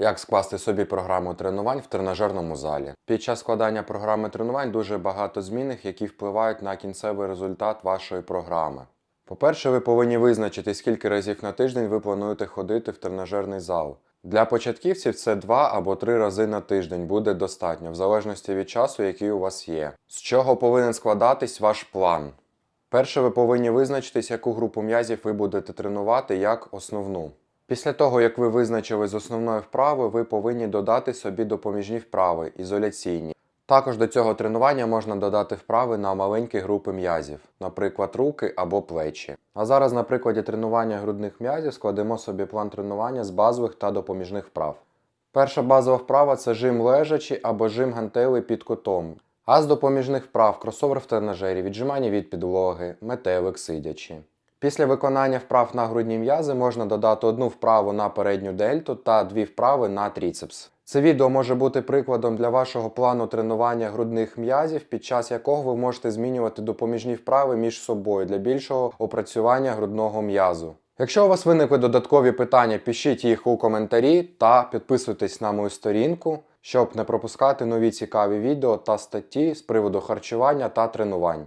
Як скласти собі програму тренувань в тренажерному залі? Під час складання програми тренувань дуже багато змінних, які впливають на кінцевий результат вашої програми. По-перше, ви повинні визначити, скільки разів на тиждень ви плануєте ходити в тренажерний зал. Для початківців це два або три рази на тиждень буде достатньо, в залежності від часу, який у вас є. З чого повинен складатись ваш план? Перше, ви повинні визначитись, яку групу м'язів ви будете тренувати як основну. Після того, як ви визначили з основної вправи, ви повинні додати собі допоміжні вправи, ізоляційні. Також до цього тренування можна додати вправи на маленькі групи м'язів, наприклад, руки або плечі. А зараз на прикладі тренування грудних м'язів складемо собі план тренування з базових та допоміжних вправ. Перша базова вправа це жим лежачі або жим гантелей під кутом. А з допоміжних вправ кросовер в тренажері, віджимання від підлоги, метелик сидячи. Після виконання вправ на грудні м'язи можна додати одну вправу на передню дельту та дві вправи на тріцепс. Це відео може бути прикладом для вашого плану тренування грудних м'язів, під час якого ви можете змінювати допоміжні вправи між собою для більшого опрацювання грудного м'язу. Якщо у вас виникли додаткові питання, пишіть їх у коментарі та підписуйтесь на мою сторінку, щоб не пропускати нові цікаві відео та статті з приводу харчування та тренувань.